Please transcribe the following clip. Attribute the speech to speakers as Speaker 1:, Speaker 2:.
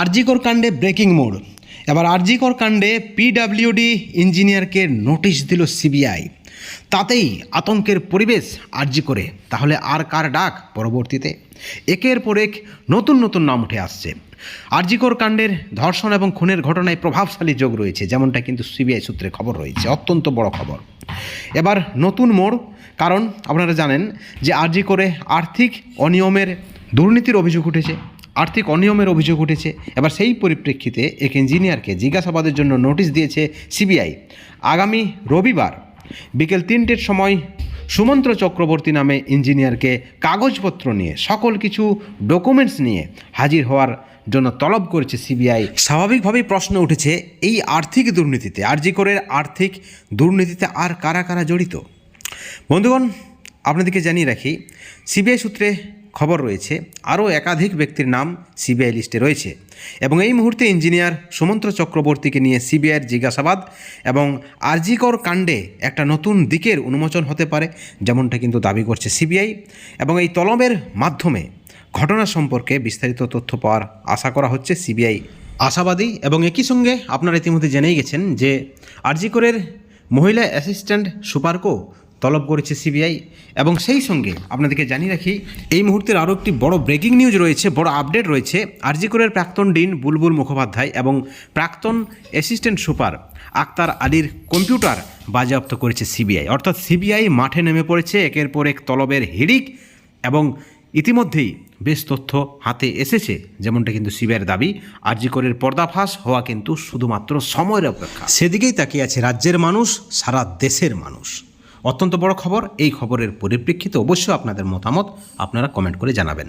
Speaker 1: আরজিকর কাণ্ডে breaking mode. এবার আরজিকর কাণ্ডে পিডাব্লিউডি ইঞ্জিনিয়ারকে নোটিশ দিল সিবিআই। তাতেই আতঙ্কের পরিবেশ আরজি করে। তাহলে আর কার ডাক পরবর্তীতে? একের পর এক নতুন নতুন নাম উঠে আসছে। আরজিকর কাণ্ডের ধর্ষণ এবং খুনের ঘটনায় প্রভাবশালী যোগ রয়েছে, যেমনটা কিন্তু সিবিআই সূত্রে খবর রয়েছে। অত্যন্ত বড় খবর। এবার নতুন মোড়, কারণ আপনারা জানেন যে আরজি করে আর্থিক অনিয়মের দুর্নীতির অভিযোগ উঠেছে। আর্থিক অনিয়মের অভিযোগ উঠেছে। এবার সেই পরিপ্রেক্ষিতে এক ইঞ্জিনিয়ারকে জিজ্ঞাসাবাদের জন্য নোটিশ দিয়েছে সিবিআই। আগামী রবিবার বিকেল তিনটের সময় সুমন্ত্র চক্রবর্তী নামে ইঞ্জিনিয়ারকে কাগজপত্র নিয়ে সকল কিছু ডকুমেন্টস নিয়ে হাজির হওয়ার জন্য তলব করেছে সিবিআই। স্বাভাবিকভাবেই প্রশ্ন উঠেছে, এই আর্থিক দুর্নীতিতে আর আরজিকরের আর্থিক দুর্নীতিতে আর কারা কারা জড়িত? বন্ধুগণ, আপনাদেরকে জানিয়ে রাখি, সিবিআই সূত্রে খবর রয়েছে, আরও একাধিক ব্যক্তির নাম সিবিআই লিস্টে রয়েছে। এবং এই মুহূর্তে ইঞ্জিনিয়ার সুমন্ত্র চক্রবর্তীকে নিয়ে সিবিআইয়ের জিজ্ঞাসাবাদ এবং আরজিকর কাণ্ডে একটা নতুন দিকের উন্মোচন হতে পারে, যেমনটা কিন্তু দাবি করছে সিবিআই। এবং এই তলবের মাধ্যমে ঘটনা সম্পর্কে বিস্তারিত তথ্য পাওয়ার আশা করা হচ্ছে সিবিআই। আশাবাদী এবং একই সঙ্গে আপনারা ইতিমধ্যে জেনেই গেছেন যে আরজিকরের মহিলা অ্যাসিস্ট্যান্ট সুপারকো তলব করেছে সিবিআই। এবং সেই সঙ্গে আপনাদেরকে জানিয়ে রাখি, এই মুহূর্তের আরও একটি বড় ব্রেকিং নিউজ রয়েছে, বড় আপডেট রয়েছে। আরজিকরের প্রাক্তন ডিন বুলবুল মুখোপাধ্যায় এবং প্রাক্তন অ্যাসিস্ট্যান্ট সুপার আক্তার আলীর কম্পিউটার বাজেয়াপ্ত করেছে সিবিআই। অর্থাৎ সিবিআই মাঠে নেমে পড়েছে, একের পর এক তলবের হিড়িক এবং ইতিমধ্যেই বেশ তথ্য হাতে এসেছে, যেমনটা কিন্তু সিবিআইয়ের দাবি। আরজিকরের পর্দাফাস হওয়া কিন্তু শুধুমাত্র সময়ের অপেক্ষা। সেদিকেই তাকিয়ে আছে রাজ্যের মানুষ, সারা দেশের মানুষ। অত্যন্ত বড় খবর এই খবরের পরিপ্রেক্ষিতে অবশ্যই আপনাদের মতামত আপনারা কমেন্ট করে জানাবেন।